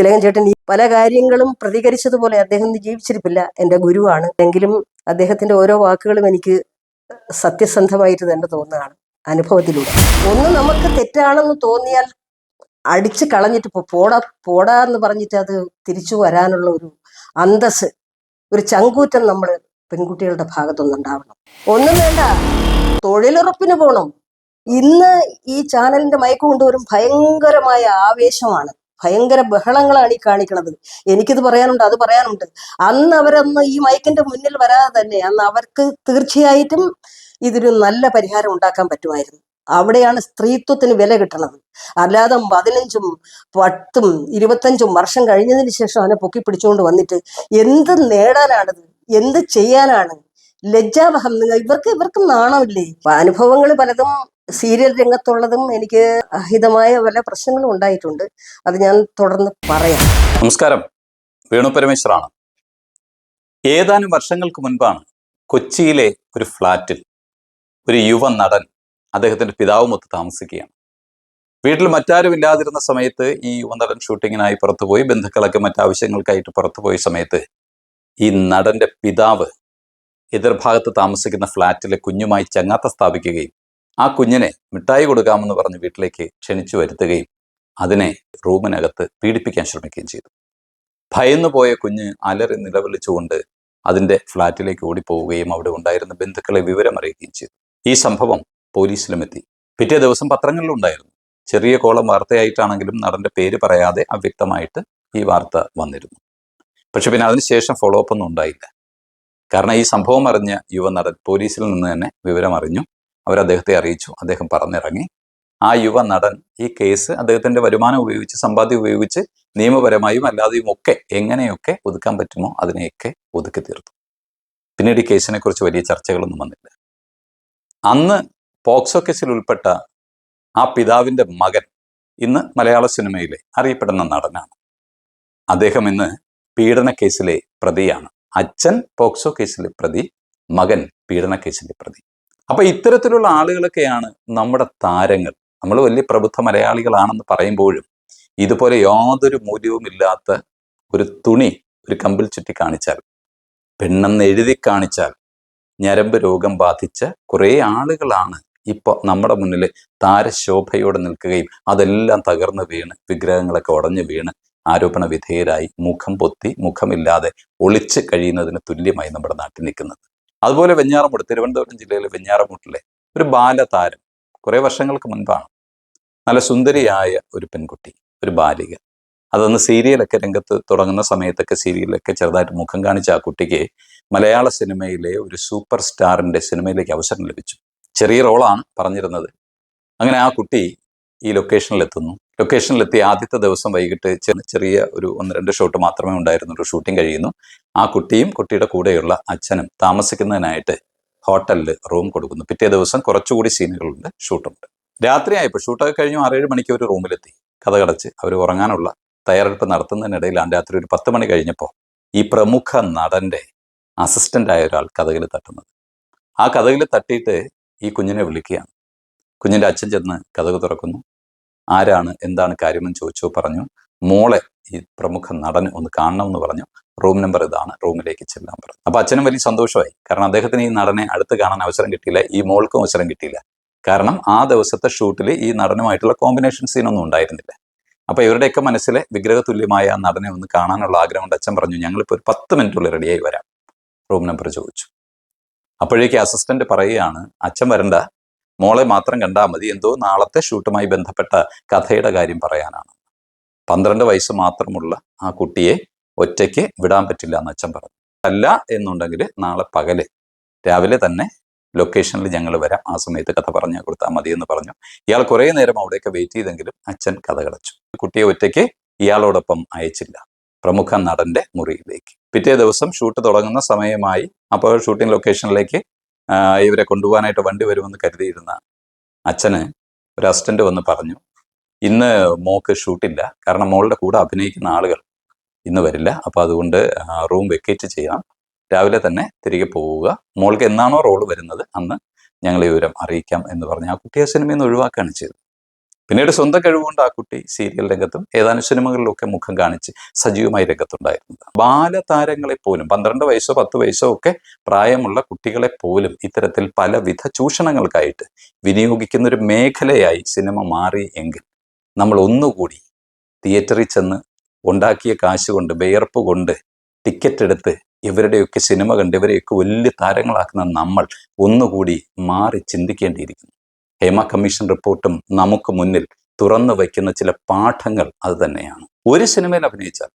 തിലകൻ ചേട്ടൻ ഈ പല കാര്യങ്ങളും പ്രതികരിച്ചതുപോലെ അദ്ദേഹം ജീവിച്ചിരിപ്പില്ല. എന്റെ ഗുരുവാണ്. എങ്കിലും അദ്ദേഹത്തിന്റെ ഓരോ വാക്കുകളും എനിക്ക് സത്യസന്ധമായിട്ട് തന്നെ തോന്നുകയാണ് അനുഭവത്തിലൂടെ. ഒന്ന് നമുക്ക് തെറ്റാണെന്ന് തോന്നിയാൽ അടിച്ചു കളഞ്ഞിട്ട് പോടാ പോടാ എന്ന് പറഞ്ഞിട്ട് അത് തിരിച്ചു വരാനുള്ള ഒരു അന്തസ് ഒരു ചങ്കൂറ്റം നമ്മൾ പെൺകുട്ടികളുടെ ഭാഗത്തുനിന്നുണ്ടാവണം ഒന്നും വേണ്ട. തൊഴിലുറപ്പിന് പോണം. ഇന്ന് ഈ ചാനലിന്റെ മയക്കം കൊണ്ടുവരും ഭയങ്കരമായ ആവേശമാണ്. ഭയങ്കര ബഹളങ്ങളാണ് ഈ കാണിക്കണത്. എനിക്കിത് പറയാനുണ്ട് അത് പറയാനുണ്ട്. അന്ന് അവരന്ന് ഈ മൈക്കിന്റെ മുന്നിൽ വരാതെ തന്നെ അന്ന് അവർക്ക് തീർച്ചയായിട്ടും ഇതൊരു നല്ല പരിഹാരം ഉണ്ടാക്കാൻ പറ്റുമായിരുന്നു. അവിടെയാണ് സ്ത്രീത്വത്തിന് വില കിട്ടണത്. അല്ലാതെ പതിനഞ്ചും പത്തും ഇരുപത്തഞ്ചും വർഷം കഴിഞ്ഞതിന് ശേഷം അവനെ പൊക്കി പിടിച്ചുകൊണ്ട് വന്നിട്ട് എന്ത് നേടാനാണത്? എന്ത് ചെയ്യാനാണ്? ലജ്ജാവഹം നിങ്ങൾ ഇവർക്ക് ഇവർക്കും നാണമില്ലേ? അനുഭവങ്ങൾ പലതും സീരിയൽ രംഗത്തുള്ളതും എനിക്ക് അഹിതമായ പല പ്രശ്നങ്ങളും ഉണ്ടായിട്ടുണ്ട്. അത് ഞാൻ തുടർന്ന് പറയാം. നമസ്കാരം. വേണു പരമേശ്വറാണ്. ഏതാനും വർഷങ്ങൾക്ക് മുൻപാണ് കൊച്ചിയിലെ ഒരു ഫ്ലാറ്റിൽ ഒരു യുവ നടൻ അദ്ദേഹത്തിന്റെ പിതാവുമൊത്ത് താമസിക്കുകയാണ്. വീട്ടിൽ മറ്റാരും ഇല്ലാതിരുന്ന സമയത്ത് ഈ യുവനടൻ ഷൂട്ടിങ്ങിനായി പുറത്തുപോയി. ബന്ധുക്കളൊക്കെ മറ്റാവശ്യങ്ങൾക്കായിട്ട് പുറത്തുപോയ സമയത്ത് ഈ നടന്റെ പിതാവ് എതിർഭാഗത്ത് താമസിക്കുന്ന ഫ്ളാറ്റിലെ കുഞ്ഞുമായി ചങ്ങാത്ത സ്ഥാപിക്കുകയും ആ കുഞ്ഞിനെ മിഠായി കൊടുക്കാമെന്ന് പറഞ്ഞ് വീട്ടിലേക്ക് ക്ഷണിച്ചു വരുത്തുകയും അതിനെ റൂമിനകത്ത് പീഡിപ്പിക്കാൻ ശ്രമിക്കുകയും ചെയ്തു. ഭയന്നു പോയ കുഞ്ഞ് അലറി നിലവിളിച്ചുകൊണ്ട് അതിന്റെ ഫ്ളാറ്റിലേക്ക് ഓടിപ്പോവുകയും അവിടെ ഉണ്ടായിരുന്ന ബന്ധുക്കളെ വിവരം അറിയിക്കുകയും ചെയ്തു. ഈ സംഭവം പോലീസിലും എത്തി പിറ്റേ ദിവസം പത്രങ്ങളിലുണ്ടായിരുന്നു. ചെറിയ കോളം വാർത്തയായിട്ടാണെങ്കിലും നടന്റെ പേര് പറയാതെ അവ്യക്തമായിട്ട് ഈ വാർത്ത വന്നിരുന്നു. പക്ഷെ പിന്നെ അതിനുശേഷം ഫോളോ അപ്പ് ഒന്നും ഉണ്ടായില്ല. കാരണം ഈ സംഭവം അറിഞ്ഞ യുവനടൻ പോലീസിൽ നിന്ന് തന്നെ വിവരം അറിഞ്ഞു അവർ അദ്ദേഹത്തെ അറിയിച്ചു. അദ്ദേഹം പറഞ്ഞിറങ്ങി ആ യുവ നടൻ ഈ കേസ് അദ്ദേഹത്തിന്റെ വരുമാനം ഉപയോഗിച്ച് സമ്പാദ്യം ഉപയോഗിച്ച് നിയമപരമായും അല്ലാതെയും ഒക്കെ എങ്ങനെയൊക്കെ ഒതുക്കാൻ പറ്റുമോ അതിനെയൊക്കെ ഒതുക്കി തീർത്തു. പിന്നീട് ഈ കേസിനെ കുറിച്ച് വലിയ ചർച്ചകളൊന്നും വന്നില്ല. അന്ന് പോക്സോ കേസിൽ ഉൾപ്പെട്ട ആ പിതാവിന്റെ മകൻ ഇന്ന് മലയാള സിനിമയിലെ അറിയപ്പെടുന്ന നടനാണ്. അദ്ദേഹം ഇന്ന് പീഡന കേസിലെ പ്രതിയാണ്. അച്ഛൻ പോക്സോ കേസിലെ പ്രതി മകൻ പീഡന കേസിലെ പ്രതി. അപ്പൊ ഇത്തരത്തിലുള്ള ആളുകളൊക്കെയാണ് നമ്മുടെ താരങ്ങൾ. നമ്മൾ വലിയ പ്രബുദ്ധ മലയാളികളാണെന്ന് പറയുമ്പോഴും ഇതുപോലെ യാതൊരു മൂല്യവുമില്ലാത്ത ഒരു തുണി ഒരു കമ്പിൽ ചുറ്റി കാണിച്ചാൽ പെണ്ണെന്ന് എഴുതി കാണിച്ചാൽ ഞരമ്പ് രോഗം ബാധിച്ച കുറേ ആളുകളാണ് ഇപ്പോൾ നമ്മുടെ മുന്നിൽ താരശോഭയോടെ നിൽക്കുകയും അതെല്ലാം തകർന്നു വീണ് വിഗ്രഹങ്ങളൊക്കെ ഉടഞ്ഞു വീണ് ആരോപണ വിധേയരായി മുഖം പൊത്തി മുഖമില്ലാതെ ഒളിച്ച് കഴിയുന്നതിന് തുല്യമായി നമ്മുടെ നാട്ടിൽ നിൽക്കുന്നത്. അതുപോലെ വെഞ്ഞാറമൂട് തിരുവനന്തപുരം ജില്ലയിലെ വെഞ്ഞാറമൂട്ടിലെ ഒരു ബാലതാരം കുറെ വർഷങ്ങൾക്ക് മുൻപാണ്. നല്ല സുന്ദരിയായ ഒരു പെൺകുട്ടി ഒരു ബാലിക. അതൊന്ന് സീരിയലൊക്കെ രംഗത്ത് തുടങ്ങുന്ന സമയത്തൊക്കെ സീരിയലൊക്കെ ചെറുതായിട്ട് മുഖം കാണിച്ച ആ കുട്ടിക്ക് മലയാള സിനിമയിലെ ഒരു സൂപ്പർ സ്റ്റാറിന്റെ സിനിമയിലേക്ക് അവസരം ലഭിച്ചു. ചെറിയ റോളാണ് പറഞ്ഞിരുന്നത്. അങ്ങനെ ആ കുട്ടി ഈ ലൊക്കേഷനിൽ ലൊക്കേഷനിലെത്തി ആദ്യത്തെ ദിവസം വൈകിട്ട് ചെറിയ ഒരു ഒന്ന് രണ്ട് ഷോട്ട് മാത്രമേ ഉണ്ടായിരുന്നുള്ളൂ. ഷൂട്ടിംഗ് കഴിയുന്നു. ആ കുട്ടിയും കുട്ടിയുടെ കൂടെയുള്ള അച്ഛനും താമസിക്കുന്നതിനായിട്ട് ഹോട്ടലിൽ റൂം കൊടുക്കുന്നു. പിറ്റേ ദിവസം കുറച്ചുകൂടി സീനുകളുണ്ട് ഷൂട്ടുണ്ട് രാത്രിയായപ്പോൾ ഷൂട്ടൊക്കെ കഴിഞ്ഞു ആറേഴ് മണിക്ക് ഒരു റൂമിലെത്തി കഥ കടച്ച് അവർ ഉറങ്ങാനുള്ള തയ്യാറെടുപ്പ് നടത്തുന്നതിനിടയിൽ ആ രാത്രി ഒരു പത്ത് മണി കഴിഞ്ഞപ്പോൾ ഈ പ്രമുഖ നടന്റെ അസിസ്റ്റന്റായ ഒരാൾ കഥകിൽ തട്ടുന്നത്. ആ കഥകിൽ തട്ടിയിട്ട് ഈ കുഞ്ഞിനെ വിളിക്കുകയാണ്. കുഞ്ഞിന്റെ അച്ഛൻ ചെന്ന് കഥക് തുറക്കുന്നു. ആരാണ് എന്താണ് കാര്യമെന്ന് ചോദിച്ചു പറഞ്ഞു. മോളെ ഈ പ്രമുഖ നടൻ ഒന്ന് കാണണം എന്ന് പറഞ്ഞു. റൂം നമ്പർ ഇതാണ് റൂമിലേക്ക് ചെല്ലാൻ പറഞ്ഞു. അപ്പൊ അച്ഛനും വലിയ സന്തോഷമായി. കാരണം അദ്ദേഹത്തിന് ഈ നടനെ അടുത്ത് കാണാൻ അവസരം കിട്ടിയില്ല ഈ മോൾക്കും അവസരം കിട്ടിയില്ല. കാരണം ആ ദിവസത്തെ ഷൂട്ടിൽ ഈ നടനുമായിട്ടുള്ള കോമ്പിനേഷൻ സീനൊന്നും ഉണ്ടായിരുന്നില്ല. അപ്പൊ ഇവരുടെയൊക്കെ മനസ്സിലെ വിഗ്രഹതുല്യമായ ആ നടനെ ഒന്ന് കാണാനുള്ള ആഗ്രഹം കൊണ്ട് അച്ഛൻ പറഞ്ഞു ഞങ്ങളിപ്പോൾ ഒരു പത്ത് മിനിറ്റുള്ളിൽ റെഡിയായി വരാം റൂം നമ്പർ ചോദിച്ചു. അപ്പോഴേക്ക് അസിസ്റ്റന്റ് പറയുകയാണ് അച്ഛൻ വരണ്ട മോളെ മാത്രം കണ്ടാൽ മതി. എന്തോ നാളത്തെ ഷൂട്ടുമായി ബന്ധപ്പെട്ട കഥയുടെ കാര്യം പറയാനാണ്. പന്ത്രണ്ട് വയസ്സ് മാത്രമുള്ള ആ കുട്ടിയെ ഒറ്റയ്ക്ക് വിടാൻ പറ്റില്ല എന്ന് അച്ഛൻ പറഞ്ഞു. അല്ല എന്നുണ്ടെങ്കിൽ നാളെ പകൽ. രാവിലെ തന്നെ ലൊക്കേഷനിൽ ഞങ്ങൾ വരാം. ആ സമയത്ത് കഥ പറഞ്ഞു കൊടുത്താൽ മതി എന്ന് പറഞ്ഞു. ഇയാൾ കുറേ നേരം അവിടെയൊക്കെ വെയിറ്റ് ചെയ്തെങ്കിലും അച്ഛൻ കഥ കടച്ചു കുട്ടിയെ ഒറ്റയ്ക്ക് ഇയാളോടൊപ്പം അയച്ചില്ല. പ്രമുഖ നടന്റെ മുറിയിലേക്ക്. പിറ്റേ ദിവസം ഷൂട്ട് തുടങ്ങുന്ന സമയമായി. അപ്പോൾ ഷൂട്ടിംഗ് ലൊക്കേഷനിലേക്ക് ഇവരെ കൊണ്ടുപോകാനായിട്ട് വണ്ടി വരുമെന്ന് കരുതിയിരുന്ന അച്ഛന് ഒരു അസിസ്റ്റന്റ് വന്ന് പറഞ്ഞു ഇന്ന് മോക്ക് ഷൂട്ടില്ല. കാരണം മോളുടെ കൂടെ അഭിനയിക്കുന്ന ആളുകൾ ഇന്ന് വരില്ല. അപ്പോൾ അതുകൊണ്ട് റൂം വെക്കേറ്റ് ചെയ്യാം രാവിലെ തന്നെ തിരികെ പോവുക. മോൾക്ക് എന്നാണോ റോൾ വരുന്നത് അന്ന് ഞങ്ങൾ ഈ വിവരം അറിയിക്കാം എന്ന് പറഞ്ഞ് ആ കുട്ടിയെ സിനിമയിൽ നിന്ന് ഒഴിവാക്കുകയാണ് ചെയ്തത്. പിന്നീട് സ്വന്തം കഴിവുകൊണ്ട് ആ കുട്ടി സീരിയൽ രംഗത്തും ഏതാനും സിനിമകളിലൊക്കെ മുഖം കാണിച്ച് സജീവമായി രംഗത്തുണ്ടായിരുന്നത്. ബാലതാരങ്ങളെ പോലും പന്ത്രണ്ട് വയസ്സോ പത്ത് വയസ്സോ ഒക്കെ പ്രായമുള്ള കുട്ടികളെ പോലും ഇത്തരത്തിൽ പലവിധ ചൂഷണങ്ങൾക്കായിട്ട് വിനിയോഗിക്കുന്ന ഒരു മേഖലയായി സിനിമ മാറി എങ്കിൽ നമ്മൾ ഒന്നുകൂടി തിയേറ്ററിൽ ചെന്ന് ഉണ്ടാക്കിയ കാശ് കൊണ്ട് വിയർപ്പ് കൊണ്ട് ടിക്കറ്റ് എടുത്ത് ഇവരുടെയൊക്കെ സിനിമ കണ്ട് ഇവരെയൊക്കെ വലിയ താരങ്ങളാക്കുന്ന നമ്മൾ ഒന്നുകൂടി മാറി ചിന്തിക്കേണ്ടിയിരിക്കുന്നു. ഹേമ കമ്മീഷൻ റിപ്പോർട്ടും നമുക്ക് മുന്നിൽ തുറന്നു വയ്ക്കുന്ന ചില പാഠങ്ങൾ അത് തന്നെയാണ്. ഒരു സിനിമയിൽ അഭിനയിച്ചാൽ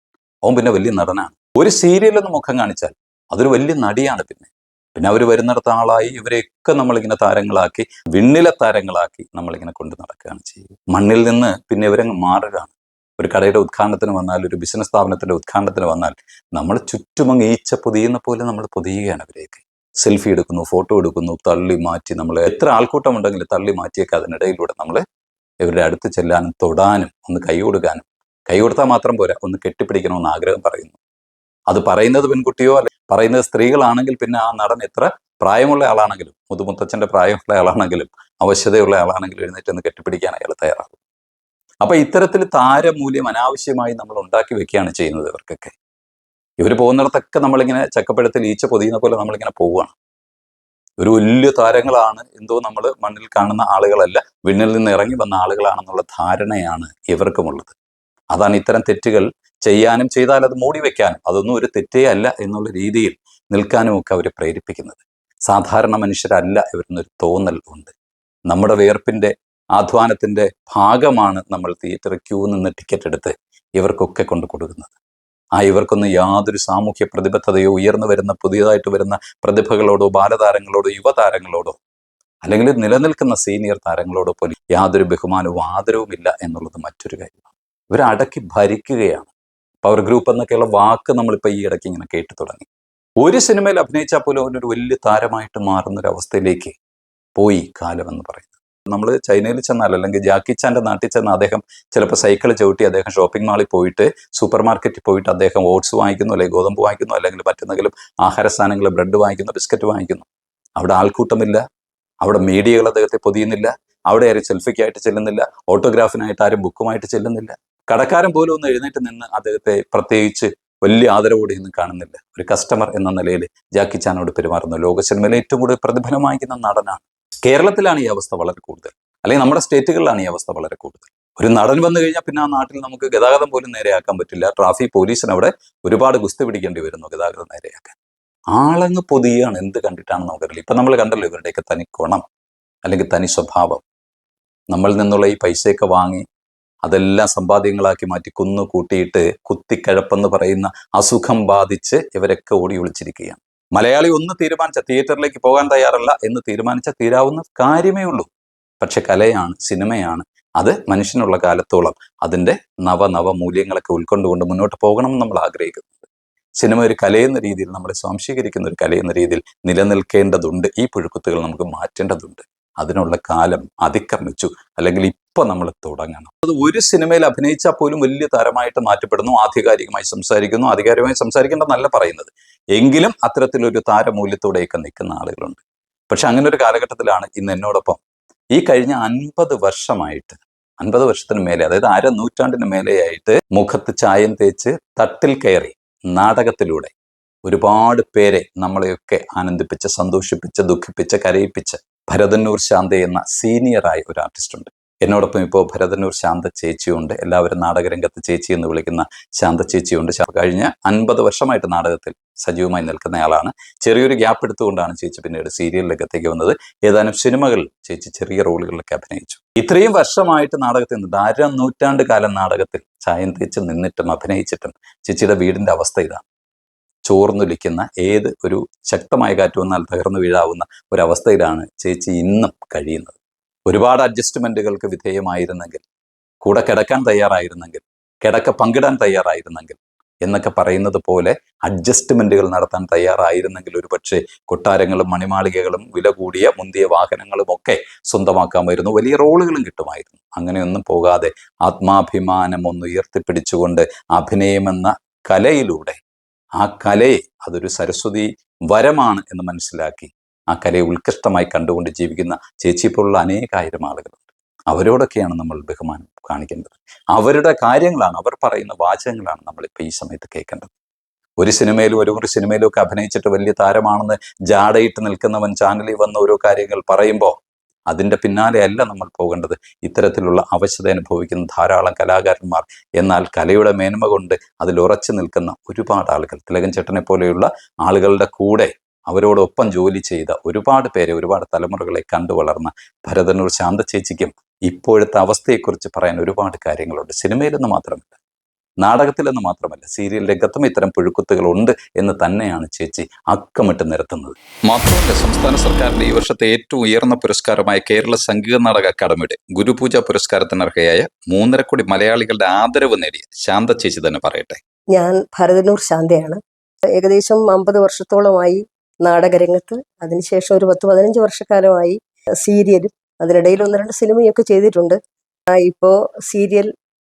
അവൻ പിന്നെ വലിയ നടനാണ്. ഒരു സീരിയലൊന്ന് മുഖം കാണിച്ചാൽ അതൊരു വലിയ നടിയാണ് പിന്നെ. പിന്നെ അവർ വരുന്നിടത്ത ആളായി ഇവരെയൊക്കെ നമ്മളിങ്ങനെ താരങ്ങളാക്കി വിണ്ണിലെ താരങ്ങളാക്കി നമ്മളിങ്ങനെ കൊണ്ടു നടക്കുകയാണ് ചെയ്യുക. മണ്ണിൽ നിന്ന് പിന്നെ ഇവരങ്ങ് മാറുകയാണ് ഒരു കടയുടെ ഉദ്ഘാടനത്തിന് വന്നാൽ ഒരു ബിസിനസ് സ്ഥാപനത്തിന്റെ ഉദ്ഘാടനത്തിന് വന്നാൽ നമ്മൾ ചുറ്റുമങ്ങ് ഈച്ച പൊതിയുന്ന പോലെ നമ്മൾ പൊതിയുകയാണ് അവരെയൊക്കെ സെൽഫി എടുക്കുന്നു ഫോട്ടോ എടുക്കുന്നു തള്ളി മാറ്റി നമ്മൾ എത്ര ആൾക്കൂട്ടം ഉണ്ടെങ്കിലും തള്ളി മാറ്റിയൊക്കെ അതിനിടയിലൂടെ നമ്മൾ ഇവരുടെ അടുത്ത് ചെല്ലാനും തൊടാനും ഒന്ന് കൈ കൊടുക്കാനും. കൈ കൊടുത്താൽ മാത്രം പോരാ ഒന്ന് കെട്ടിപ്പിടിക്കണമെന്ന് ആഗ്രഹം പറയുന്നു. അത് പറയുന്നത് പെൺകുട്ടിയോ അല്ലെ പറയുന്നത് സ്ത്രീകളാണെങ്കിൽ പിന്നെ ആ നടൻ എത്ര പ്രായമുള്ള ആളാണെങ്കിലും മുതുമുത്തച്ഛന്റെ പ്രായമുള്ള ആളാണെങ്കിലും അവശതയുള്ള ആളാണെങ്കിലും എഴുന്നേറ്റ് ഒന്ന് കെട്ടിപ്പിടിക്കാൻ അയാൾ തയ്യാറാകും. അപ്പൊ ഇത്തരത്തിൽ താരമൂല്യം അനാവശ്യമായി നമ്മൾ ഉണ്ടാക്കി വെക്കുകയാണ് ചെയ്യുന്നത് ഇവർക്കൊക്കെ. ഇവർ പോകുന്നിടത്തൊക്കെ നമ്മളിങ്ങനെ ചക്കപ്പഴത്തിൽ ഈച്ച പൊതിയുന്ന പോലെ നമ്മളിങ്ങനെ പോവുകയാണ്. ഒരു വലിയ താരങ്ങളാണ് എന്തോ നമ്മൾ മണ്ണിൽ കാണുന്ന ആളുകളല്ല വിണ്ണിൽ നിന്ന് ഇറങ്ങി വന്ന ആളുകളാണെന്നുള്ള ധാരണയാണ് ഇവർക്കുമുള്ളത്. അതാണ് ഇത്തരം തെറ്റുകൾ ചെയ്യാനും ചെയ്താൽ അത് മൂടി വെക്കാനും അതൊന്നും ഒരു തെറ്റേ അല്ല എന്നുള്ള രീതിയിൽ നിൽക്കാനും ഒക്കെ അവരെ പ്രേരിപ്പിക്കുന്നത്. സാധാരണ മനുഷ്യരല്ല ഇവരെന്നൊരു തോന്നൽ ഉണ്ട്. നമ്മുടെ വേർപ്പിന്റെ ആധ്വാനത്തിന്റെ ഭാഗമാണ് നമ്മൾ തിയേറ്റർ ക്യൂ നിന്ന് ടിക്കറ്റ് എടുത്ത് ഇവർക്കൊക്കെ കൊണ്ടു കൊടുക്കുന്നത്. ആ ഇവർക്കൊന്നും യാതൊരു സാമൂഹ്യ പ്രതിബദ്ധതയോ ഉയർന്നു വരുന്ന പുതിയതായിട്ട് വരുന്ന പ്രതിഭകളോടോ ബാലതാരങ്ങളോടോ യുവതാരങ്ങളോടോ അല്ലെങ്കിൽ നിലനിൽക്കുന്ന സീനിയർ താരങ്ങളോടോ പോലും യാതൊരു ബഹുമാനവും ആദരവും ഇല്ല എന്നുള്ളത് മറ്റൊരു കാര്യമാണ്. ഇവർ അടക്കി ഭരിക്കുകയാണ്. പവർ ഗ്രൂപ്പ് എന്നൊക്കെയുള്ള വാക്ക് നമ്മളിപ്പോൾ ഈ ഇടയ്ക്ക് ഇങ്ങനെ കേട്ടു തുടങ്ങി. ഒരു സിനിമയിൽ അഭിനയിച്ചാൽ പോലും അവനൊരു വലിയ താരമായിട്ട് മാറുന്ന അവസ്ഥയിലേക്ക് പോയി കാലം എന്ന് പറയുന്നത്. നമ്മൾ ചൈനയിൽ ചെന്നാൽ അല്ലെങ്കിൽ ജാക്കി ചാന്റെ നാട്ടിൽ ചെന്ന് അദ്ദേഹം ചിലപ്പോൾ സൈക്കിൾ ചവിട്ടി അദ്ദേഹം ഷോപ്പിംഗ് മാളിൽ പോയിട്ട് സൂപ്പർ മാർക്കറ്റിൽ പോയിട്ട് അദ്ദേഹം ഓട്സ് വാങ്ങിക്കുന്നു അല്ലെങ്കിൽ ഗോതമ്പ് വാങ്ങിക്കുന്നു അല്ലെങ്കിൽ മറ്റെന്തെങ്കിലും ആഹാര സാധനങ്ങൾ ബ്രെഡ് വാങ്ങിക്കുന്നു ബിസ്ക്കറ്റ് വാങ്ങിക്കുന്നു. അവിടെ ആൾക്കൂട്ടമില്ല. അവിടെ മീഡിയകൾ അദ്ദേഹത്തെ പൊതിയുന്നില്ല. അവിടെ ആരും സെൽഫിക്കായിട്ട് ചെല്ലുന്നില്ല. ഓട്ടോഗ്രാഫിനായിട്ട് ആരും ബുക്കുമായിട്ട് ചെല്ലുന്നില്ല. കടക്കാരൻ പോലും ഒന്ന് എഴുന്നേറ്റ് നിന്ന് അദ്ദേഹത്തെ പ്രത്യേകിച്ച് വലിയ ആദരവോടെ ഒന്നും കാണുന്നില്ല. ഒരു കസ്റ്റമർ എന്ന നിലയിൽ ജാക്കി ചാനോട് പെരുമാറുന്നു. ലോക സിനിമയിൽ ഏറ്റവും കൂടുതൽ പ്രതിഫലം വാങ്ങിക്കുന്ന നടനാണ് കേരളത്തിലാണ് ഈ അവസ്ഥ വളരെ കൂടുതൽ. അല്ലെങ്കിൽ നമ്മുടെ സ്റ്റേറ്റുകളിലാണ് ഈ അവസ്ഥ വളരെ കൂടുതൽ. ഒരു നടൻ വന്നു കഴിഞ്ഞാൽ പിന്നെ ആ നാട്ടിൽ നമുക്ക് ഗതാഗതം പോലും നേരെയാക്കാൻ പറ്റില്ല. ട്രാഫിക് പോലീസിന് അവിടെ ഒരുപാട് ഗുസ്തി പിടിക്കേണ്ടി വരുന്നു ഗതാഗതം നേരെയാക്കാൻ. ആളങ്ങ് പൊതിയാണ് എന്ത് കണ്ടിട്ടാണ് നമുക്കറിയില്ല. ഇപ്പൊ നമ്മൾ കണ്ടല്ലോ ഇവരുടെയൊക്കെ തനി ഗുണം അല്ലെങ്കിൽ തനി സ്വഭാവം. നമ്മളിൽ നിന്നുള്ള ഈ പൈസയൊക്കെ വാങ്ങി അതെല്ലാം സമ്പാദ്യങ്ങളാക്കി മാറ്റി കുന്നു കൂട്ടിയിട്ട് കുത്തിക്കഴപ്പെന്ന് പറയുന്ന അസുഖം ബാധിച്ച് ഇവരൊക്കെ ഓടി ഒളിച്ചിരിക്കുകയാണ്. മലയാളി ഒന്ന് തീരുമാനിച്ച തിയേറ്ററിലേക്ക് പോകാൻ തയ്യാറല്ല എന്ന് തീരുമാനിച്ച തീരാവുന്ന കാര്യമേ ഉള്ളൂ. പക്ഷെ കലയാണ് സിനിമയാണ് അത് മനുഷ്യനുള്ള കാലത്തോളം അതിന്റെ നവനവ മൂല്യങ്ങളൊക്കെ ഉൾക്കൊണ്ടുകൊണ്ട് മുന്നോട്ട് പോകണം നമ്മൾ ആഗ്രഹിക്കുന്നത് സിനിമ ഒരു കലയെന്ന രീതിയിൽ നമ്മളെ സ്വാംശീകരിക്കുന്ന ഒരു കലയെന്ന രീതിയിൽ നിലനിൽക്കേണ്ടതുണ്ട്. ഈ പുഴുക്കുത്തുകൾ നമുക്ക് മാറ്റേണ്ടതുണ്ട്. അതിനുള്ള കാലം അതിക്രമിച്ചു. അല്ലെങ്കിൽ ഇപ്പൊ നമ്മൾ തുടങ്ങണം. അത് ഒരു സിനിമയിൽ അഭിനയിച്ചാൽ പോലും വലിയ താരമായിട്ട് മാറ്റപ്പെടുന്നു. ആധികാരികമായി സംസാരിക്കുന്നു. ആധികാരികമായി സംസാരിക്കേണ്ടതല്ല പറയുന്നത്. എങ്കിലും അത്തരത്തിലൊരു താരമൂല്യത്തോടെയൊക്കെ നിൽക്കുന്ന ആളുകളുണ്ട്. പക്ഷെ അങ്ങനെ ഒരു കാലഘട്ടത്തിലാണ് ഇന്ന് എന്നോടൊപ്പം ഈ കഴിഞ്ഞ അൻപത് വർഷമായിട്ട് അൻപത് വർഷത്തിന് മേലെ അതായത് അര നൂറ്റാണ്ടിന് മേലെയായിട്ട് മുഖത്ത് ചായം തേച്ച് തട്ടിൽ കയറി നാടകത്തിലൂടെ ഒരുപാട് പേരെ നമ്മളെയൊക്കെ ആനന്ദിപ്പിച്ച് സന്തോഷിപ്പിച്ച് ദുഃഖിപ്പിച്ച് കരയിപ്പിച്ച് ഭരതന്നൂർ ശാന്ത എന്ന സീനിയറായ ഒരു ആർട്ടിസ്റ്റ് ഉണ്ട് എന്നോടൊപ്പം ഇപ്പോൾ ഭരതന്നൂർ ശാന്ത ചേച്ചിയുണ്ട്. എല്ലാവരും നാടകരംഗത്ത് ചേച്ചി എന്ന് വിളിക്കുന്ന ശാന്ത ചേച്ചിയുണ്ട്. കഴിഞ്ഞ അൻപത് വർഷമായിട്ട് നാടകത്തിൽ സജീവമായി നിൽക്കുന്നയാളാണ് ചെറിയൊരു ഗ്യാപ്പ് എടുത്തുകൊണ്ടാണ് ചേച്ചി പിന്നീട് സീരിയൽ രംഗത്തേക്ക് വന്നത്. ഏതാനും സിനിമകളിൽ ചേച്ചി ചെറിയ റോളുകളിലൊക്കെ അഭിനയിച്ചു. ഇത്രയും വർഷമായിട്ട് നാടകത്തിൽ നിന്ന് അര നൂറ്റാണ്ട് കാലം നാടകത്തിൽ ചായം തേച്ച് നിന്നിട്ടും അഭിനയിച്ചിട്ടും ചേച്ചിയുടെ വീടിന്റെ അവസ്ഥ ഇതാണ് ചോർന്നൊലിക്കുന്ന ഏത് ഒരു ശക്തമായ കാറ്റ് വന്നാൽ തകർന്നു വീഴാവുന്ന ഒരവസ്ഥയിലാണ് ചേച്ചി ഇന്നും കഴിയുന്നത്. ഒരുപാട് അഡ്ജസ്റ്റ്മെന്റുകൾക്ക് വിധേയമായിരുന്നെങ്കിൽ കൂടെ കിടക്കാൻ തയ്യാറായിരുന്നെങ്കിൽ കിടക്ക പങ്കിടാൻ തയ്യാറായിരുന്നെങ്കിൽ എന്നൊക്കെ പറയുന്നത് പോലെ അഡ്ജസ്റ്റ്മെന്റുകൾ നടത്താൻ തയ്യാറായിരുന്നെങ്കിൽ ഒരുപക്ഷെ കൊട്ടാരങ്ങളും മണിമാളികകളും വില കൂടിയ മുന്തിയ വാഹനങ്ങളും ഒക്കെ സ്വന്തമാക്കാമായിരുന്നു. വലിയ റോളുകളും കിട്ടുമായിരുന്നു. അങ്ങനെയൊന്നും പോകാതെ ആത്മാഭിമാനം ഒന്ന് ഉയർത്തിപ്പിടിച്ചുകൊണ്ട് അഭിനയമെന്ന കലയിലൂടെ ആ കലയെ അതൊരു സരസ്വതി വരമാണ് എന്ന് മനസ്സിലാക്കി ആ കലയെ ഉത്കൃഷ്ടമായി കണ്ടുകൊണ്ട് ജീവിക്കുന്ന ചേച്ചി പോലുള്ള അനേകായിരം ആളുകളുണ്ട്. അവരോടൊക്കെയാണ് നമ്മൾ ബഹുമാനം കാണിക്കേണ്ടത്. അവരുടെ കാര്യങ്ങളാണ് അവർ പറയുന്ന വാചകങ്ങളാണ് നമ്മളിപ്പോൾ ഈ സമയത്ത് കേൾക്കേണ്ടത്. ഒരു സിനിമയിലും ഒരു ഒരു സിനിമയിലും ഒക്കെ അഭിനയിച്ചിട്ട് വലിയ താരമാണെന്ന് ജാടയിട്ട് നിൽക്കുന്നവൻ ചാനലിൽ വന്ന ഓരോ കാര്യങ്ങൾ പറയുമ്പോൾ അതിന്റെ പിന്നാലെയല്ല നമ്മൾ പോകേണ്ടത്. ഇത്തരത്തിലുള്ള അവശത അനുഭവിക്കുന്ന ധാരാളം കലാകാരന്മാർ എന്നാൽ കലയുടെ മേന്മ കൊണ്ട് അതിൽ ഉറച്ചു നിൽക്കുന്ന ഒരുപാട് ആളുകൾ. തിലകൻ ചേട്ടനെ പോലെയുള്ള ആളുകളുടെ കൂടെ അവരോടൊപ്പം ജോലി ചെയ്ത ഒരുപാട് പേരെ ഒരുപാട് തലമുറകളെ കണ്ടു വളർന്ന ഭരതനൂർ ശാന്ത ചേച്ചിക്കും ഇപ്പോഴത്തെ അവസ്ഥയെക്കുറിച്ച് പറയാൻ ഒരുപാട് കാര്യങ്ങളുണ്ട്. സിനിമയിലെന്ന് മാത്രമല്ല നാടകത്തിലെന്ന് മാത്രമല്ല സീരിയൽ രംഗത്തും ഇത്തരം പുഴുക്കുത്തുകൾ ഉണ്ട് എന്ന് തന്നെയാണ് ചേച്ചി അക്കമിട്ട് നിരത്തുന്നത്. മാത്രമല്ല സംസ്ഥാന സർക്കാരിന്റെ ഈ വർഷത്തെ ഏറ്റവും ഉയർന്ന പുരസ്കാരമായ കേരള സംഗീത നാടക അക്കാദമിയുടെ ഗുരുപൂജ പുരസ്കാരത്തിനർഹയായ മൂന്നര കോടി മലയാളികളുടെ ആദരവ് നേടിയ ശാന്ത ചേച്ചി തന്നെ പറയട്ടെ. ഞാൻ ഭരതനൂർ ശാന്തയാണ്. ഏകദേശം അമ്പത് വർഷത്തോളമായി നാടകരംഗത്ത്. അതിനുശേഷം ഒരു പത്ത് പതിനഞ്ച് വർഷക്കാലമായി സീരിയലും അതിനിടയിൽ ഒന്ന് രണ്ട് സിനിമയൊക്കെ ചെയ്തിട്ടുണ്ട്. ആ, ഇപ്പോ സീരിയൽ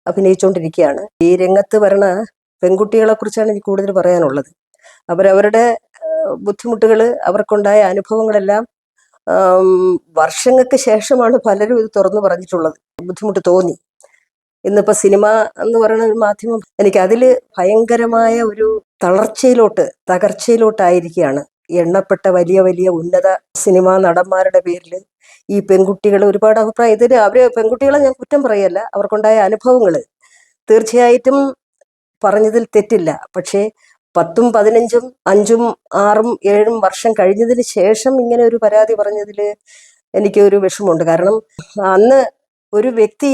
അഭിനയിച്ചുകൊണ്ടിരിക്കുകയാണ് ഈ രംഗത്ത് വരണ പെൺകുട്ടികളെ കുറിച്ചാണ് എനിക്ക് കൂടുതൽ പറയാനുള്ളത്. അവരവരുടെ ബുദ്ധിമുട്ടുകൾ അവർക്കുണ്ടായ അനുഭവങ്ങളെല്ലാം വർഷങ്ങൾക്ക് ശേഷമാണ് പലരും ഇത് തുറന്നു പറഞ്ഞിട്ടുള്ളത്. ബുദ്ധിമുട്ട് തോന്നി. ഇന്നിപ്പോ സിനിമ എന്ന് പറയുന്ന ഒരു മാധ്യമം എനിക്ക് അതിൽ ഭയങ്കരമായ ഒരു തളർച്ചയിലോട്ട് തകർച്ചയിലോട്ടായിരിക്കുകയാണ്. എണ്ണപ്പെട്ട വലിയ വലിയ ഉന്നത സിനിമാ നടന്മാരുടെ പേരിൽ ഈ പെൺകുട്ടികൾ ഒരുപാട് അഭിപ്രായം. അവർ പെൺകുട്ടികളെ ഞാൻ കുറ്റം പറയല്ല അവർക്കുണ്ടായ അനുഭവങ്ങൾ. തീർച്ചയായിട്ടും പറഞ്ഞതിൽ തെറ്റില്ല. പക്ഷേ പത്തും പതിനഞ്ചും അഞ്ചും ആറും ഏഴും വർഷം കഴിഞ്ഞതിന് ശേഷം ഇങ്ങനെ ഒരു പരാതി പറഞ്ഞതിൽ എനിക്ക് ഒരു വിഷമമുണ്ട്. കാരണം അന്ന് ഒരു വ്യക്തി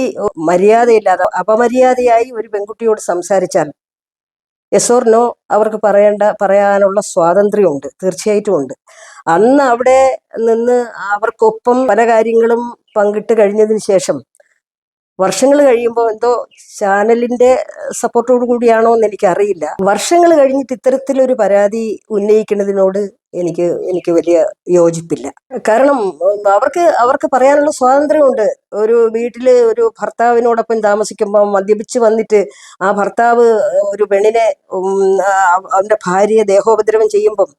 മര്യാദയില്ലാതെ അപമര്യാദയായി ഒരു പെൺകുട്ടിയോട് സംസാരിച്ചാൽ ഓർ നോ അവർക്ക് പറയേണ്ട പറയാനുള്ള സ്വാതന്ത്ര്യമുണ്ട് തീർച്ചയായിട്ടും ഉണ്ട് അന്ന് അവിടെ നിന്ന് അവർക്കൊപ്പം പല കാര്യങ്ങളും പങ്കിട്ട് കഴിഞ്ഞതിന് ശേഷം വർഷങ്ങൾ കഴിയുമ്പോൾ എന്തോ ചാനലിന്റെ സപ്പോർട്ടോട് കൂടിയാണോ എന്ന് എനിക്കറിയില്ല. വർഷങ്ങൾ കഴിഞ്ഞിട്ട് ഇത്തരത്തിലൊരു പരാതി ഉന്നയിക്കുന്നതിനോട് എനിക്ക് എനിക്ക് വലിയ യോജിപ്പില്ല. കാരണം അവർക്ക് അവർക്ക് പറയാനുള്ള സ്വാതന്ത്ര്യമുണ്ട്. ഒരു വീട്ടിൽ ഒരു ഭർത്താവിനോടൊപ്പം താമസിക്കുമ്പോൾ മദ്യപിച്ച് വന്നിട്ട് ആ ഭർത്താവ് ഒരു പെണ്ണിനെ അവന്റെ ഭാര്യയെ ദേഹോപദ്രവം ചെയ്യുമ്പം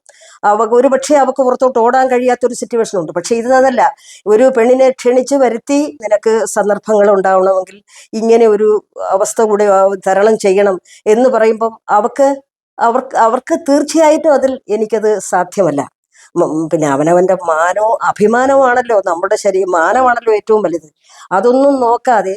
അവക്ക് ഒരു പക്ഷേ അവക്ക് പുറത്തോട്ട് ഓടാൻ കഴിയാത്ത ഒരു സിറ്റുവേഷൻ ഉണ്ട് പക്ഷെ ഇത് അതല്ല ഒരു പെണ്ണിനെ ക്ഷണിച്ച് വരുത്തി നിനക്ക് സന്ദർഭങ്ങൾ ഉണ്ടാവണമെങ്കിൽ ഇങ്ങനെ ഒരു അവസ്ഥ കൂടെ തരണം ചെയ്യണം എന്ന് പറയുമ്പം അവക്ക് അവർക്ക് അവർക്ക് തീർച്ചയായിട്ടും അതിൽ എനിക്കത് സാധ്യമല്ല. പിന്നെ അവനവന്റെ മാനോ അഭിമാനമാണല്ലോ നമ്മുടെ ശരീരം മാനമാണല്ലോ ഏറ്റവും വലുത്. അതൊന്നും നോക്കാതെ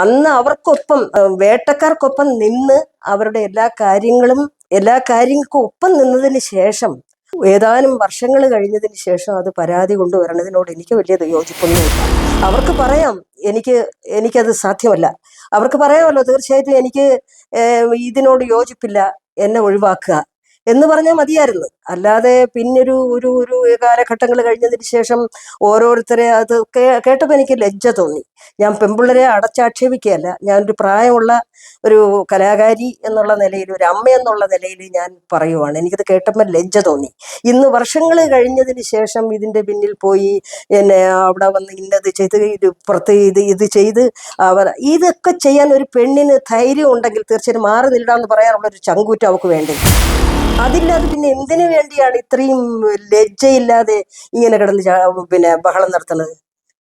അന്ന് അവർക്കൊപ്പം വേട്ടക്കാർക്കൊപ്പം നിന്ന് അവരുടെ എല്ലാ കാര്യങ്ങളും എല്ലാ കാര്യങ്ങൾക്കും ഒപ്പം നിന്നതിന് ശേഷം ഏതാനും വർഷങ്ങൾ കഴിഞ്ഞതിന് ശേഷം അത് പരാതി കൊണ്ടുവരണതിനോട് എനിക്ക് വലിയ യോജിപ്പൊന്നുമില്ല അവർക്ക് പറയാം എനിക്ക് എനിക്കത് സാധ്യമല്ല. അവർക്ക് പറയാമല്ലോ തീർച്ചയായിട്ടും എനിക്ക് ഇതിനോട് യോജിപ്പില്ല. എന്നെ ഒഴിവാക്കുക എന്ന് പറഞ്ഞാൽ മതിയായിരുന്നു. അല്ലാതെ പിന്നൊരു ഒരു ഒരു കാലഘട്ടങ്ങൾ കഴിഞ്ഞതിന് ശേഷം ഓരോരുത്തരെ അത് കേട്ടപ്പോൾ എനിക്ക് ലജ്ജ തോന്നി. ഞാൻ പെമ്പിള്ളരെ അടച്ചാക്ഷേപിക്കുകയല്ല. ഞാനൊരു പ്രായമുള്ള ഒരു കലാകാരി എന്നുള്ള നിലയിൽ ഒരു അമ്മ എന്നുള്ള നിലയിൽ ഞാൻ പറയുവാണ്. എനിക്കത് കേട്ടപ്പോൾ ലജ്ജ തോന്നി. ഇന്ന് വർഷങ്ങൾ കഴിഞ്ഞതിന് ശേഷം ഇതിന്റെ പിന്നിൽ പോയി എന്നെ അവിടെ വന്ന് ഇന്നത് ചെയ്ത് ഇത് പുറത്ത് ഇത് ഇത് ചെയ്ത് അവർ ഇതൊക്കെ ചെയ്യാൻ ഒരു പെണ്ണിന് ധൈര്യം ഉണ്ടെങ്കിൽ തീർച്ചയായും മാറി നിൽക്കാമെന്ന് പറയാനുള്ള ഒരു ചങ്കൂറ്റം അവർക്ക് വേണ്ടി? അതില്ലാതെ പിന്നെ എന്തിനു വേണ്ടിയാണ് ഇത്രയും ലജ്ജയില്ലാതെ ഇങ്ങനെ കിടന്ന് പിന്നെ ബഹളം നടത്തുന്നത്.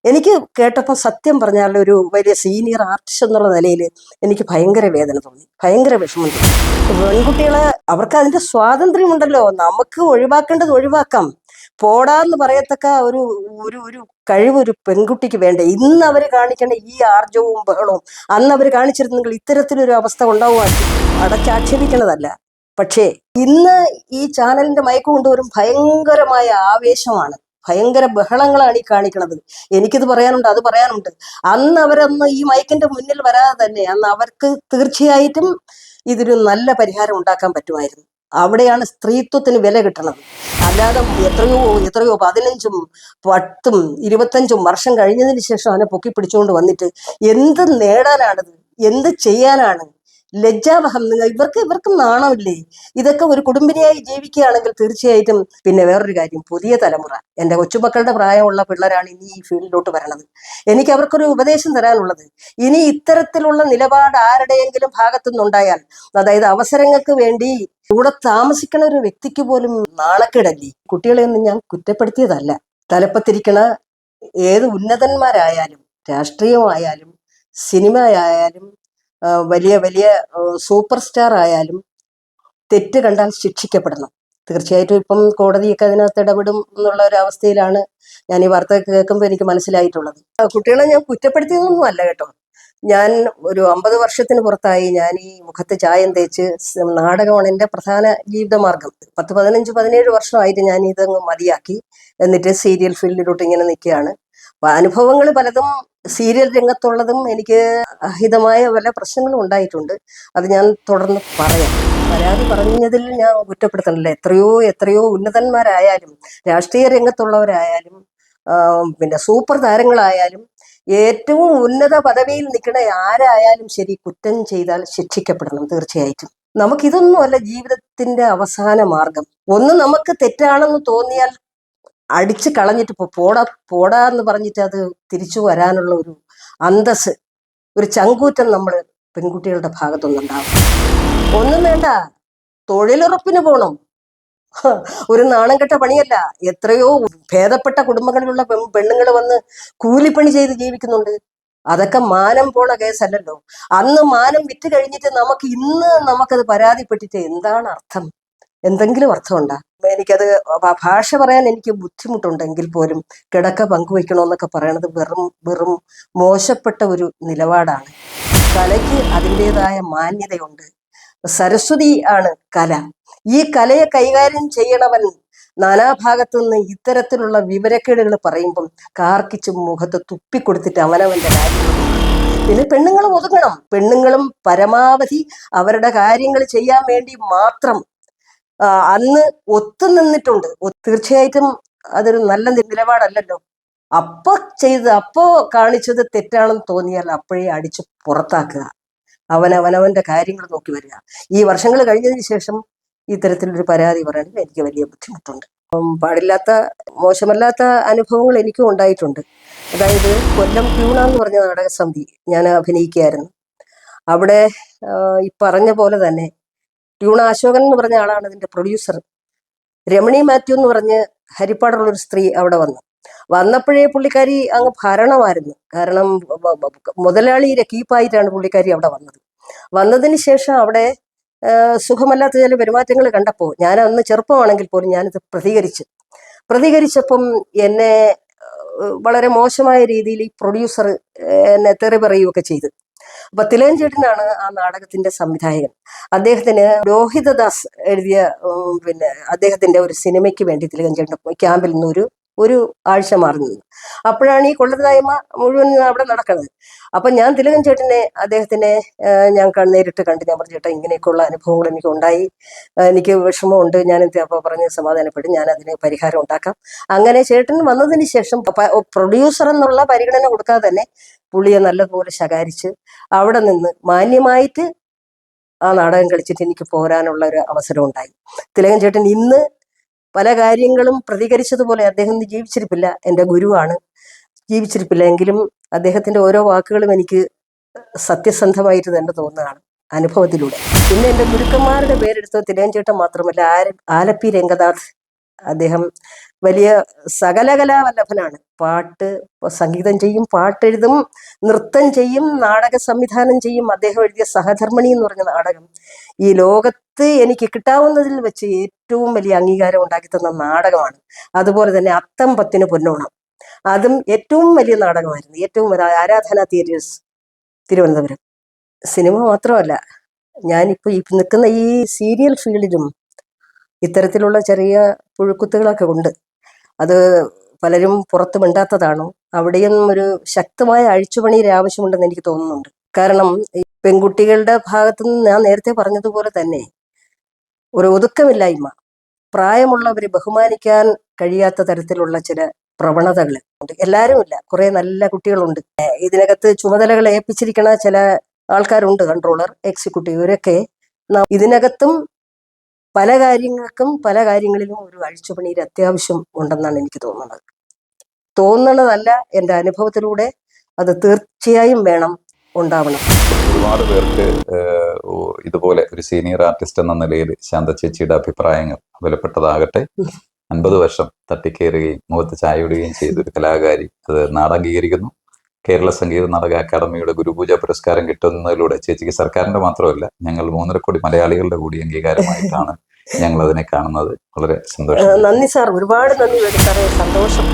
എനിക്ക് കേട്ടപ്പോൾ സത്യം പറഞ്ഞാൽ ഒരു വലിയ സീനിയർ ആർട്ടിസ്റ്റ് എന്നുള്ള നിലയിൽ എനിക്ക് ഭയങ്കര വേദന തോന്നി. ഭയങ്കര വിഷമം പെൺകുട്ടികളെ അവർക്ക് അതിന്റെ സ്വാതന്ത്ര്യമുണ്ടല്ലോ. നമുക്ക് ഒഴിവാക്കേണ്ടത് ഒഴിവാക്കാം. പോടാന്ന് പറയത്തക്ക ഒരു ഒരു ഒരു കഴിവ് ഒരു പെൺകുട്ടിക്ക് വേണ്ട? ഇന്ന് അവർ കാണിക്കേണ്ട ഈ ആർജവും ബഹളവും അന്ന് അവർ കാണിച്ചിരുന്നെങ്കിൽ ഇത്തരത്തിലൊരു അവസ്ഥ ഉണ്ടാവുക അടച്ചാക്ഷേപിക്കണതല്ല. പക്ഷേ ഇന്ന് ഈ ചാനലിന്റെ മയക്കം കൊണ്ടുവരും ഭയങ്കരമായ ആവേശമാണ്. ഭയങ്കര ബഹളങ്ങളാണ് ഈ കാണിക്കുന്നത് എനിക്കിത് പറയാനുണ്ട് അത് പറയാനുണ്ട്. അന്ന് അവരന്ന് ഈ മയക്കിന്റെ മുന്നിൽ വരാതെ തന്നെ അന്ന് അവർക്ക് തീർച്ചയായിട്ടും ഇതൊരു നല്ല പരിഹാരം ഉണ്ടാക്കാൻ പറ്റുമായിരുന്നു. അവിടെയാണ് സ്ത്രീത്വത്തിന് വില കിട്ടണത്. അല്ലാതെ എത്രയോ എത്രയോ പതിനഞ്ചും പത്തും ഇരുപത്തഞ്ചും വർഷം കഴിഞ്ഞതിന് ശേഷം അവനെ പൊക്കി പിടിച്ചുകൊണ്ട് വന്നിട്ട് എന്ത് നേടാനാണത്? എന്ത് ചെയ്യാനാണ്? ലജ്ജാവഹം. നിങ്ങൾ ഇവർക്ക് ഇവർക്ക് നാണമില്ലേ? ഇതൊക്കെ ഒരു കുടുംബിനിയായി ജീവിക്കുകയാണെങ്കിൽ തീർച്ചയായിട്ടും പിന്നെ വേറൊരു കാര്യം. പുതിയ തലമുറ. എന്റെ കൊച്ചുമക്കളുടെ പ്രായമുള്ള പിള്ളേരാണ് ഇനി ഈ ഫീൽഡിലോട്ട് വരണത്. എനിക്ക് അവർക്കൊരു ഉപദേശം തരാനുള്ളത്. ഇനി ഇത്തരത്തിലുള്ള നിലപാട് ആരുടെയെങ്കിലും ഭാഗത്തുനിന്നുണ്ടായാൽ അതായത് അവസരങ്ങൾക്ക് വേണ്ടി കൂടെ താമസിക്കണ ഒരു വ്യക്തിക്ക് പോലും നാണക്കേടല്ലേ? കുട്ടികളെ ഒന്നും ഞാൻ കുറ്റപ്പെടുത്തിയതല്ല. തലപ്പത്തിരിക്കണ ഏത് ഉന്നതന്മാരായാലും രാഷ്ട്രീയമായാലും സിനിമയായാലും വലിയ വലിയ സൂപ്പർ സ്റ്റാർ ആയാലും തെറ്റ് കണ്ടാൽ ശിക്ഷിക്കപ്പെടണം. തീർച്ചയായിട്ടും ഇപ്പം കോടതിയൊക്കെ അതിനകത്ത് ഇടപെടും എന്നുള്ള ഒരു അവസ്ഥയിലാണ് ഞാൻ ഈ വാർത്ത കേൾക്കുമ്പോൾ എനിക്ക് മനസ്സിലായിട്ടുള്ളത്. കുട്ടികളെ ഞാൻ കുറ്റപ്പെടുത്തിയതൊന്നും അല്ല കേട്ടോ. ഞാൻ ഒരു അമ്പത് വർഷത്തിന് പുറത്തായി ഞാൻ ഈ മുഖത്ത് ചായം തേച്ച് നാടകമാണ് എന്റെ പ്രധാന ജീവിതമാർഗം. പത്ത് പതിനഞ്ച് പതിനേഴ് വർഷമായിട്ട് ഞാൻ ഇതങ്ങ് മതിയാക്കി. എന്നിട്ട് സീരിയൽ ഫീൽഡിലോട്ട് ഇങ്ങനെ നിൽക്കുകയാണ്. അനുഭവങ്ങൾ പലതും സീരിയൽ രംഗത്തുള്ളതും എനിക്ക് അഹിതമായ പല പ്രശ്നങ്ങളും ഉണ്ടായിട്ടുണ്ട്. അത് ഞാൻ തുടർന്ന് പറയാം. പരാതി പറഞ്ഞതിൽ ഞാൻ കുറ്റപ്പെടുത്തണില്ല. എത്രയോ എത്രയോ ഉന്നതന്മാരായാലും രാഷ്ട്രീയ രംഗത്തുള്ളവരായാലും പിന്നെ സൂപ്പർ താരങ്ങളായാലും ഏറ്റവും ഉന്നത പദവിയിൽ നിൽക്കുന്ന ആരായാലും ശരി കുറ്റം ചെയ്താൽ ശിക്ഷിക്കപ്പെടണം തീർച്ചയായിട്ടും. നമുക്കിതൊന്നുമല്ല ജീവിതത്തിന്റെ അവസാന മാർഗം. ഒന്ന് നമുക്ക് തെറ്റാണെന്ന് തോന്നിയാൽ അടിച്ച് കളഞ്ഞിട്ട് ഇപ്പൊ പോടാ പോടാ എന്ന് പറഞ്ഞിട്ട് അത് തിരിച്ചു വരാനുള്ള ഒരു അന്തസ് ഒരു ചങ്കൂറ്റം നമ്മൾ പെൺകുട്ടികളുടെ ഭാഗത്തുനിന്നുണ്ടാവും. ഒന്നും വേണ്ട തൊഴിലുറപ്പിന് പോണം. ഒരു നാണം കെട്ട പണിയല്ല. എത്രയോ ഭേദപ്പെട്ട കുടുംബങ്ങളിലുള്ള പെണ്ണുങ്ങൾ വന്ന് കൂലിപ്പണി ചെയ്ത് ജീവിക്കുന്നുണ്ട്. അതൊക്കെ മാനം പോണ കേസല്ലല്ലോ. അന്ന് മാനം വിറ്റ് കഴിഞ്ഞിട്ട് നമുക്ക് ഇന്ന് നമുക്കത് പരാതിപ്പെട്ടിട്ട് എന്താണ് അർത്ഥം? എന്തെങ്കിലും അർത്ഥമുണ്ടാ? എനിക്കത് ഭാഷ പറയാൻ എനിക്ക് ബുദ്ധിമുട്ടുണ്ടെങ്കിൽ പോലും കിടക്ക പങ്കുവെക്കണമെന്നൊക്കെ പറയണത് വെറും വെറും മോശപ്പെട്ട ഒരു നിലപാടാണ്. കലയ്ക്ക് അതിന്റെതായ മാന്യതയുണ്ട്. സരസ്വതി ആണ് കല. ഈ കലയെ കൈകാര്യം ചെയ്യണവൻ നാനാഭാഗത്തു നിന്ന് ഇത്തരത്തിലുള്ള വിവരക്കേടുകൾ പറയുമ്പം കാർക്കിച്ച് മുഖത്ത് തുപ്പിക്കൊടുത്തിട്ട് അവനവന്റെ കാര്യം. പിന്നെ പെണ്ണുങ്ങളും ഒതുങ്ങണം. പെണ്ണുങ്ങളും പരമാവധി അവരുടെ കാര്യങ്ങൾ ചെയ്യാൻ വേണ്ടി മാത്രം അന്ന് ഒത്തു നിന്നിട്ടുണ്ട്. തീർച്ചയായിട്ടും അതൊരു നല്ല നിലപാടല്ലല്ലോ. അപ്പൊ ചെയ്ത് അപ്പോ കാണിച്ചത് തെറ്റാണെന്ന് തോന്നിയാൽ അപ്പോഴേ അടിച്ചു പുറത്താക്കുക. അവൻ അവനവന്റെ കാര്യങ്ങൾ നോക്കി വരിക. ഈ വർഷങ്ങൾ കഴിഞ്ഞതിന് ശേഷം ഇത്തരത്തിലൊരു പരാതി പറയാൻ എനിക്ക് വലിയ ബുദ്ധിമുട്ടുണ്ട്. പാടില്ലാത്ത മോശമല്ലാത്ത അനുഭവങ്ങൾ എനിക്കും ഉണ്ടായിട്ടുണ്ട്. അതായത് കൊല്ലം ക്യൂണ എന്ന് പറഞ്ഞ നാടക സമിതി ഞാൻ അഭിനയിക്കുകയായിരുന്നു. അവിടെ ഈ പറഞ്ഞ പോലെ തന്നെ ട്യൂണ അശോകൻ എന്ന് പറഞ്ഞ ആളാണ് ഇതിന്റെ പ്രൊഡ്യൂസർ രമണി മാത്യു എന്ന് പറഞ്ഞ് ഹരിപ്പാടുള്ള ഒരു സ്ത്രീ അവിടെ വന്നു. വന്നപ്പോഴേ പുള്ളിക്കാരി അങ്ങ് ഭരണമായിരുന്നു. കാരണം മുതലാളി കീപ്പായിട്ടാണ് പുള്ളിക്കാരി അവിടെ വന്നത്. വന്നതിന് ശേഷം അവിടെ സുഖമല്ലാത്ത ചില പെരുമാറ്റങ്ങൾ കണ്ടപ്പോൾ ഞാൻ അന്ന് ചെറുപ്പമാണെങ്കിൽ പോലും ഞാനിത് പ്രതികരിച്ചു. പ്രതികരിച്ചപ്പം എന്നെ വളരെ മോശമായ രീതിയിൽ ഈ പ്രൊഡ്യൂസർ എന്നെ തെറി പറയുകയൊക്കെ ചെയ്തു. അപ്പൊ തിലകൻ ചേട്ടനാണ് ആ നാടകത്തിന്റെ സംവിധായകൻ. അദ്ദേഹത്തിന് രോഹിതദാസ് എഴുതിയ പിന്നെ അദ്ദേഹത്തിന്റെ ഒരു സിനിമയ്ക്ക് വേണ്ടി തിലകഞ്ചേട്ടൻ ക്യാമ്പിൽ നിന്ന് ഒരു ആഴ്ച മാറുന്നത് അപ്പോഴാണ് ഈ കൊള്ളരുതായ്മ മുഴുവൻ അവിടെ നടക്കുന്നത്. അപ്പൊ ഞാൻ തിലകൻ ചേട്ടനെ അദ്ദേഹത്തിനെ ഞാൻ നേരിട്ട് കണ്ട് ഞാൻ പറഞ്ഞു ചേട്ടാ ഇങ്ങനെയൊക്കെയുള്ള അനുഭവങ്ങൾ എനിക്ക് ഉണ്ടായി എനിക്ക് വിഷമമുണ്ട്. ഞാൻ അപ്പോൾ പറഞ്ഞ് സമാധാനപ്പെടും ഞാൻ അതിന് പരിഹാരം ഉണ്ടാക്കാം. അങ്ങനെ ചേട്ടൻ വന്നതിന് ശേഷം പ്രൊഡ്യൂസർ എന്നുള്ള പരിഗണന കൊടുക്കാതെ തന്നെ പുള്ളിയെ നല്ലതുപോലെ ശകാരിച്ച് അവിടെ നിന്ന് മാന്യമായിട്ട് ആ നാടകം കളിച്ചിട്ട് എനിക്ക് പോരാനുള്ള ഒരു അവസരം ഉണ്ടായി. തിലകൻ ചേട്ടൻ ഇന്ന് പല കാര്യങ്ങളും പ്രതികരിച്ചതുപോലെ അദ്ദേഹം ജീവിച്ചിരിപ്പില്ല. എന്റെ ഗുരുവാണ് ജീവിച്ചിരിപ്പില്ല. എങ്കിലും അദ്ദേഹത്തിന്റെ ഓരോ വാക്കുകളും എനിക്ക് സത്യസന്ധമായിട്ട് തന്നെ തോന്നുകയാണ് അനുഭവത്തിലൂടെ. പിന്നെ എന്റെ ഗുരുക്കന്മാരുടെ പേരെടുത്ത തിലകൻ ചേട്ടൻ മാത്രമല്ല ആലപ്പി രംഗനാഥ് അദ്ദേഹം വലിയ സകലകലാവല്ലഭനാണ് പാട്ട് സംഗീതം ചെയ്യും പാട്ടെഴുതും നൃത്തം ചെയ്യും നാടക സംവിധാനം ചെയ്യും. അദ്ദേഹം എഴുതിയ സഹധർമ്മിണി എന്ന് പറഞ്ഞ നാടകം ഈ ലോകത്ത് എനിക്ക് കിട്ടാവുന്നതിൽ വെച്ച് ഏറ്റവും വലിയ അംഗീകാരം ഉണ്ടാക്കി തന്ന നാടകമാണ്. അതുപോലെ തന്നെ അത്തം പത്തിന് പൊന്നോണം. അതും ഏറ്റവും വലിയ നാടകമായിരുന്നു. ഏറ്റവും ആരാധന തിയേറ്റേഴ്സ് തിരുവനന്തപുരം. സിനിമ മാത്രമല്ല ഞാനിപ്പോൾ ഈ നിൽക്കുന്ന ഈ സീരിയൽ ഫീൽഡിലും ഇത്തരത്തിലുള്ള ചെറിയ പുഴുക്കുത്തുകളൊക്കെ ഉണ്ട്. അത് പലരും പുറത്ത് മിണ്ടാത്തതാണോ? അവിടെയും ഒരു ശക്തമായ അഴിച്ചുപണിയുടെ ആവശ്യമുണ്ടെന്ന് എനിക്ക് തോന്നുന്നുണ്ട്. കാരണം പെൺകുട്ടികളുടെ ഭാഗത്തു നിന്ന് ഞാൻ നേരത്തെ പറഞ്ഞതുപോലെ തന്നെ ഒരു ഒതുക്കമില്ലായ്മ പ്രായമുള്ളവരെ ബഹുമാനിക്കാൻ കഴിയാത്ത തരത്തിലുള്ള ചില പ്രവണതകൾ ഉണ്ട്. എല്ലാവരും ഇല്ല. കുറെ നല്ല കുട്ടികളുണ്ട്. ഇതിനകത്ത് ചുമതലകൾ ഏൽപ്പിച്ചിരിക്കുന്ന ചില ആൾക്കാരുണ്ട്. കൺട്രോളർ എക്സിക്യൂട്ടീവ് ഇവരൊക്കെ ഇതിനകത്തും പല കാര്യങ്ങൾക്കും പല കാര്യങ്ങളിലും ഒരു അഴിച്ചുപണിയിൽ അത്യാവശ്യം ഉണ്ടെന്നാണ് എനിക്ക് തോന്നുന്നത്. തോന്നുന്നതല്ല എന്റെ അനുഭവത്തിലൂടെ അത് തീർച്ചയായും വേണം ഉണ്ടാവണം. ഒരുപാട് പേർക്ക് ഇതുപോലെ ഒരു സീനിയർ ആർട്ടിസ്റ്റ് എന്ന നിലയിൽ ശാന്ത ചേച്ചിയുടെ അഭിപ്രായങ്ങൾ വിലപ്പെട്ടതാകട്ടെ. അൻപത് വർഷം തട്ടിക്കേറുകയും മുഖത്ത് ചായ ഇടുകയും ചെയ്ത ഒരു കലാകാരി അത് നാടംഗീകരിക്കുന്നു കേരള സംഗീത നാടക അക്കാദമിയുടെ ഗുരുപൂജ പുരസ്കാരം കിട്ടുന്നതിലൂടെ ചേച്ചിക്ക് സർക്കാരിന്റെ മാത്രമല്ല ഞങ്ങൾ മൂന്നര കോടി മലയാളികളുടെ കൂടി അംഗീകാരമായിട്ടാണ് ഞങ്ങൾ അതിനെ കാണുന്നത്. വളരെ സന്തോഷം. നന്ദി സാർ. ഒരുപാട് നന്ദി. സന്തോഷം.